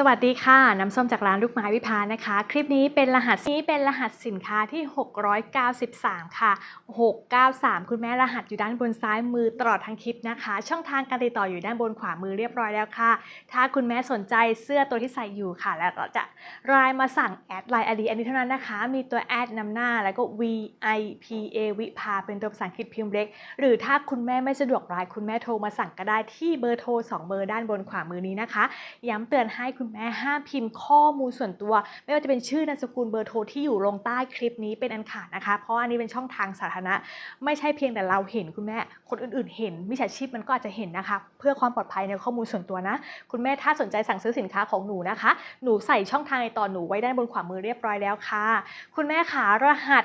สวัสดีค่ะ น้ำส้มจากร้านลูกไม้วิพานะคะ คลิปนี้เป็นรหัสนี้เป็นรหัสสินค้าที่ 693 ค่ะ 693 คุณแม่รหัสอยู่ด้านบนซ้ายมือตลอดทั้งคลิปนะคะ ช่องทางการติดต่ออยู่ด้านบนขวามือเรียบร้อยแล้วค่ะ ถ้าคุณแม่สนใจเสื้อตัวที่ใส่อยู่ค่ะ แล้วก็จะไลน์มาสั่งแอดไลน์อดีอันนี้เท่านั้นนะคะ มีตัวแอดนำหน้าแล้วก็ VIPA วิภาเป็นตัวภาษาอังกฤษพิมพ์เล็ก หรือถ้าคุณแม่ไม่สะดวกไลน์คุณแม่โทรมาสั่งก็ได้ที่เบอร์โทร 2 เบอร์ด้านบนขวามือนี้นะคะ ย้ำเตือนให้คุณแม่ห้ามพิมพ์ข้อมูลส่วนตัว ไม่ว่าจะเป็นชื่อนามสกุลเบอร์โทรที่อยู่ลงใต้คลิปนี้เป็นอันขาดนะคะ เพราะอันนี้เป็นช่องทางสาธารณะ ไม่ใช่เพียงแต่เราเห็นคุณแม่ คนอื่นๆ เห็นมิจฉาชีพมันก็อาจจะเห็นนะคะ เพื่อความปลอดภัยในข้อมูลส่วนตัวนะ คุณแม่ถ้าสนใจสั่งซื้อสินค้าของหนูนะคะ หนูใส่ช่องทางในตอนหนูไว้ด้านบนขวามือเรียบร้อยแล้วค่ะ คุณแม่ขารหัส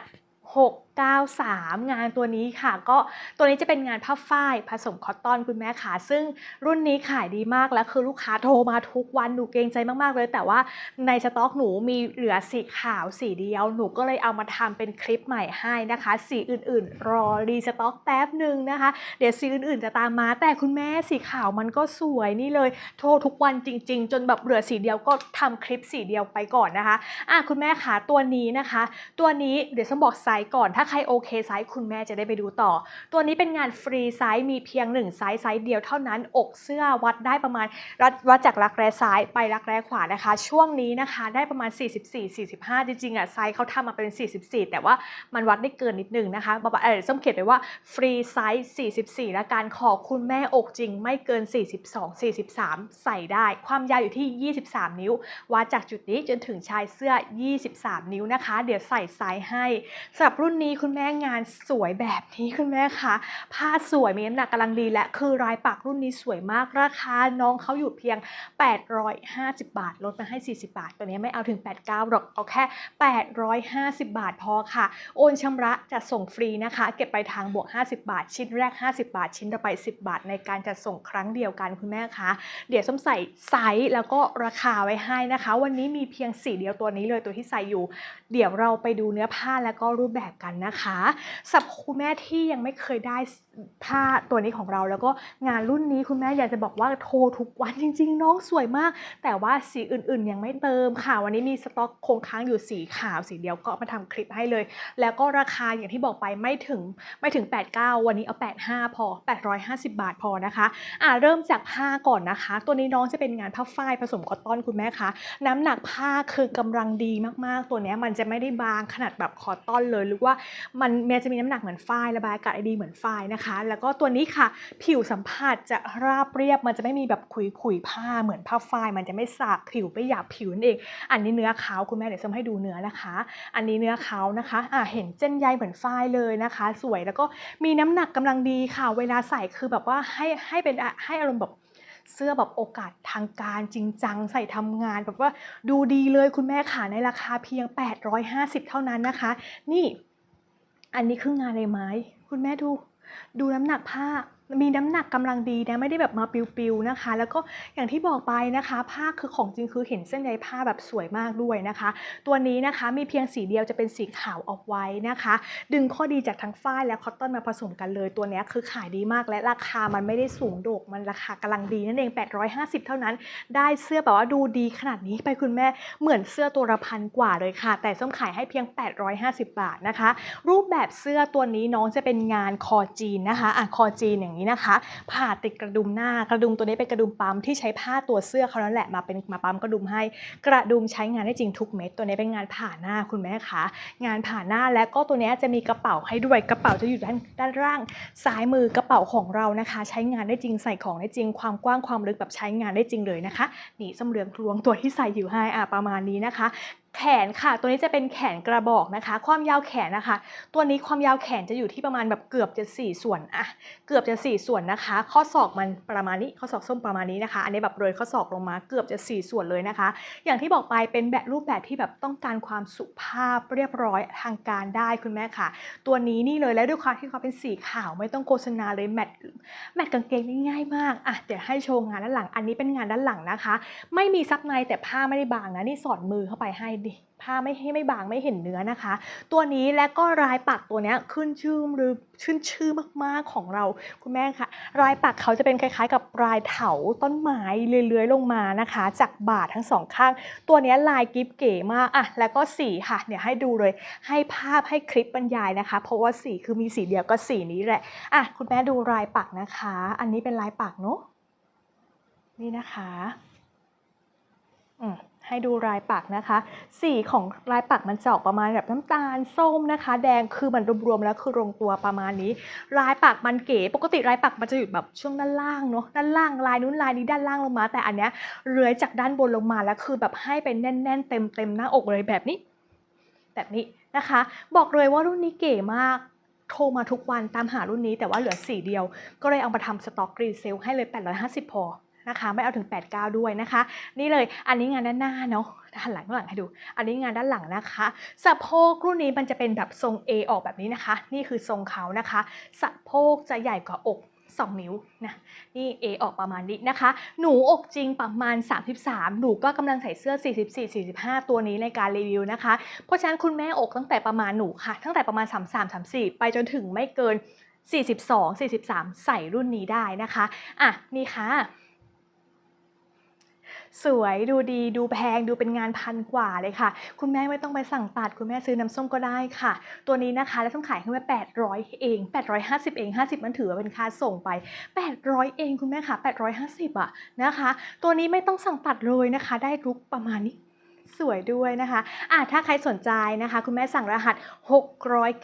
93งานตัวนี้ค่ะ ก็ตัวนี้จะเป็นงานผ้าฝ้ายผสมคอตตอนคุณแม่ขาซึ่งรุ่นนี้ขายดีมากแล้วคือลูกค้าโทรมาทุกวันหนูเกรงใจมากๆเลย แต่ว่าในสต็อกหนูมีเหลือสีขาวสีเดียว หนูก็เลยเอามาทำเป็นคลิปใหม่ให้นะคะ สีอื่นๆ รอรีสต็อกแป๊บหนึ่งนะคะ เดี๋ยวสีอื่นๆจะตามมาแต่คุณแม่สีขาวมันก็สวยนี่เลย โทรทุกวันจริง ๆ จนแบบเหลือสีเดียวก็ทำคลิปสีเดียวไปก่อนนะคะอะคุณแม่ขาตัวนี้นะคะ ตัวนี้เดี๋ยวฉันบอกไซส์ก่อนถ้าใครโอเคไซส์คุณแม่จะได้ไปดูต่อ ตัวนี้เป็นงานฟรีไซส์มีเพียง1ไซส์ไซส์เดียวเท่านั้น อกเสื้อวัดได้ประมาณวัดวัดจากรักแร้ซ้ายไปรักแร้ขวานะคะ ช่วงนี้นะคะได้ประมาณ 44-45 จริงๆอะไซส์เขาทำมาเป็น 44 แต่ว่ามันวัดได้เกินนิดนึงนะคะบอกว่าเออส้มเขียนไปว่าฟรีไซส์44 และการขอคุณแม่อกจริงไม่เกิน 42-43 ใส่ได้ ความยาวอยู่ที่ 23 นิ้ว วัดจากจุดนี้จนถึงชายเสื้อ 23 นิ้วนะคะ เดี๋ยวใส่ไซส์ให้สำหรับรุ่นนี้คุณแม่งานสวยแบบนี้คุณแม่คะผ้าสวยมีน้ำหนักกำลังดีและคือลายปักรุ่นนี้สวยมากราคา น้องเขาอยู่เพียง 850 บาท ลดมาให้ 40 บาท ตัวนี้ไม่เอาถึง 89หรอกเอาแค่ 850 บาทพอค่ะ โอนชำระจะส่งฟรีนะคะ เก็บไปลายทางบวก 50 บาท ชิ้นแรก 50 บาท ชิ้นต่อไป 10 บาท ในการจัดส่งครั้งเดียวกันคุณแม่คะเดี๋ยวส้มใส่ไซส์แล้วก็ราคาไว้ให้นะคะ วันนี้มีเพียงสีเดียวตัวนี้เลยตัวที่ใส่อยู่ เดี๋ยวเราไปดูเนื้อผ้าแล้วก็รูปแบบกันนะคะสำหรับคุณแม่ที่ยังไม่เคยได้ผ้าตัวนี้ของเราแล้วก็งานรุ่นนี้คุณแม่อยากจะบอกว่าโทรทุกวันจริง ๆ น้องสวยมาก แต่ว่าสีอื่นๆ ยังไม่เติมค่ะ วันนี้มีสต็อกคงค้างอยู่สีขาวสีเดียวก็มาทำคลิปให้เลย แล้วก็ราคาอย่างที่บอกไปไม่ถึงไม่ถึง 89 วันนี้เอา 85 พอ 850 บาทพอนะคะอ่าเริ่มจากผ้าก่อนนะคะ ตัวนี้น้องจะเป็นงานผ้าฝ้ายผสมคอตตอนคุณแม่คะน้ำหนักผ้าคือกำลังดีมากๆ ตัวเนี้ยมันจะไม่ได้บางขนาดแบบคอตตอนเลยหรือว่ามันมันจะมีน้ำหนักเหมือนฝ้ายระบายอากาศได้ดีเหมือนฝ้ายนะคะแล้วก็ตัวนี้ค่ะ ผิวสัมผัสจะราบเรียบ มันจะไม่มีแบบขุยๆผ้าเหมือนผ้าฝ้าย มันจะไม่สากผิวไม่หยาบผิวนั่นเอง อันนี้เนื้อขาวคุณแม่เดี๋ยวส้มให้ดูเนื้อนะคะ อันนี้เนื้อขาวนะคะอ่าเห็นเส้นใยเหมือนฝ้ายเลยนะคะ สวยแล้วก็มีน้ำหนักกำลังดีค่ะ เวลาใส่คือแบบว่าให้ให้เป็นให้อารมณ์แบบเสื้อแบบโอกาสทางการจริงจังใส่ทำงานแบบว่าดูดีเลยคุณแม่ขาในราคาเพียง 850 เท่านั้นนะคะ นี่อันนี้คืองานเลยไม้ คุณแม่ดู ดูน้ำหนักผ้า มีน้ำหนักกำลังดีนะไม่ได้แบบมาปิวๆนะคะ แล้วก็อย่างที่บอกไปนะคะผ้าคือของจริงคือเห็นเส้นใยผ้าแบบสวยมากด้วยนะคะ ตัวนี้นะคะมีเพียงสีเดียวจะเป็นสีขาวออกไว้นะคะ ดึงข้อดีจากทั้งฝ้ายและคอตตอนมาผสมกันเลยตัวนี้คือขายดีมากและราคามันไม่ได้สูงโดดมันราคากำลังดีนั่นเอง 850 เท่านั้น ได้เสื้อแบบว่าดูดีขนาดนี้ไปคุณแม่เหมือนเสื้อตัวละพันกว่าเลยค่ะ แต่ส้มขายให้เพียง 850 บาทนะคะ รูปแบบเสื้อตัวนี้น้องจะเป็นงานคอจีนนะคะอะคอจีนอย่างนี้นะคะ ผ่าติดกระดุมหน้ากระดุมตัวนี้เป็นกระดุมปั๊มที่ใช้ผ้าตัวเสื้อเขานั่นแหละมาเป็นมาปั๊มกระดุมให้ กระดุมใช้งานได้จริงทุกเม็ดตัวนี้เป็นงานผ่าหน้าคุณแม่คะงานผ่าหน้าและก็ตัวนี้จะมีกระเป๋าให้ด้วยกระเป๋าจะอยู่ด้านด้านล่าง ซ้ายมือกระเป๋าของเรานะคะ ใช้งานได้จริงใส่ของได้จริง ความกว้างความลึกแบบใช้งานได้จริงเลยนะคะนี่สำเรืองทรวงตัวที่ใส่อยู่ให้อะประมาณนี้นะคะ แขนค่ะ ตัวนี้จะเป็นแขนกระบอกนะคะ ความยาวแขนนะคะ ตัวนี้ความยาวแขนจะอยู่ที่ประมาณแบบเกือบจะ 4 ส่วนอะเกือบจะ 4 ส่วนนะคะ ข้อศอกมันประมาณนี้ข้อศอกส้มประมาณนี้นะคะ อันนี้แบบเลยข้อศอกลงมาเกือบจะ 4 ส่วนเลยนะคะ อย่างที่บอกไปเป็นแบบรูปแบบที่แบบต้องการความสุภาพเรียบร้อยทางการได้คุณแม่ค่ะ ตัวนี้นี่เลยแล้วด้วยความที่เขาเป็นสีขาวไม่ต้องโฆษณาเลยแมทแมทกางเกงนี่ง่ายมากอะเดี๋ยวให้โชว์งานด้านหลัง อันนี้เป็นงานด้านหลังนะคะ ไม่มีซับในแต่ผ้าไม่ได้บางนะนี่สอดมือเข้าไปให้ดิผ้าไม่ให้ไม่บางไม่เห็นเนื้อนะคะ ตัวนี้และก็ลายปักตัวนี้ขึ้นชื่อหรือชื่นชื่อมากๆของเราคุณแม่คะลายปักเขาจะเป็นคล้ายๆ กับลายเถาต้นไม้เลื้อยๆลงมานะคะ จากบาททั้งสองข้าง ตัวนี้ลายกิฟเก๋มากอะแล้วก็สีค่ะเนี่ยให้ดูเลยให้ภาพให้คลิปบรรยายนะคะ เพราะว่าสีคือมีสีเดียวก็สีนี้แหละอะคุณแม่ดูลายปักนะคะ อันนี้เป็นลายปักเนาะนี่นะคะอืม ให้ดูลายปักนะคะ สีของลายปักมันจะออกประมาณแบบน้ำตาลส้มนะคะ แดงคือมันรวมๆแล้วคือลงตัวประมาณนี้ลายปักมันเก๋ปกติลายปักมันจะอยู่แบบช่วงด้านล่างเนาะด้านล่างลายนู้นลายนี้ด้านล่างลงมา แต่อันเนี้ยเลื้อยจากด้านบนลงมาแล้วคือแบบให้เป็นแน่น ๆ เต็มๆหน้าอกเลยแบบนี้ แบบนี้นะคะ บอกเลยว่ารุ่นนี้เก๋มากโทรมาทุกวันตามหารุ่นนี้แต่ว่าเหลือสีเดียว ก็เลยเอามาทำสต็อกรีเซลให้เลย 850 พอ นะคะไม่เอาถึง 89 ด้วยนะคะ นี่เลยอันนี้งานด้านหน้าเนาะหันหลังข้างหลังให้ดู อันนี้งานด้านหลังนะคะสะโพกรุ่นนี้มันจะเป็นแบบทรง A ออกแบบนี้นะคะ นี่คือทรงเขานะคะสะโพกจะใหญ่กว่าอก2 นิ้วนะนี่ A ออกประมาณนี้นะคะ หนูอกจริงประมาณ 33 หนูก็กำลังใส่เสื้อ 44-45 ตัวนี้ในการรีวิวนะคะ เพราะฉะนั้นคุณแม่อกตั้งแต่ประมาณหนูค่ะ ตั้งแต่ประมาณ 33-34 ไปจนถึงไม่เกิน 42-43 ใส่รุ่นนี้ได้นะคะ อะ นี่ค่ะ สวยดูดีดูแพงดูเป็นงานพันกว่าเลยค่ะ คุณแม่ไม่ต้องไปสั่งตัดคุณแม่ซื้อน้ำส้มก็ได้ค่ะ ตัวนี้นะคะแล้วต้องขายให้แม่800 เอง 850 เอง 50 มันถือว่าเป็นค่าส่งไป 800 เองคุณแม่ค่ะ 850อะนะคะ ตัวนี้ไม่ต้องสั่งตัดเลยนะคะ ได้ลุกประมาณนี้สวยด้วยนะคะอะถ้าใครสนใจนะคะ คุณแม่สั่งรหัส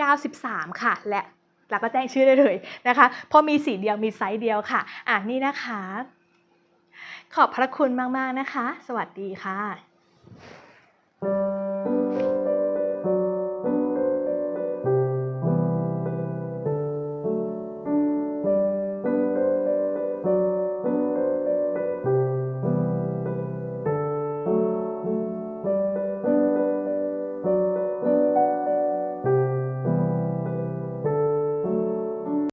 693 ค่ะ และแล้วก็แจ้งชื่อได้เลยนะคะเพราะมีสีเดียวมีไซส์เดียวค่ะ อะนี่นะคะ ขอบพระคุณมาก ๆ นะคะ สวัสดีค่ะ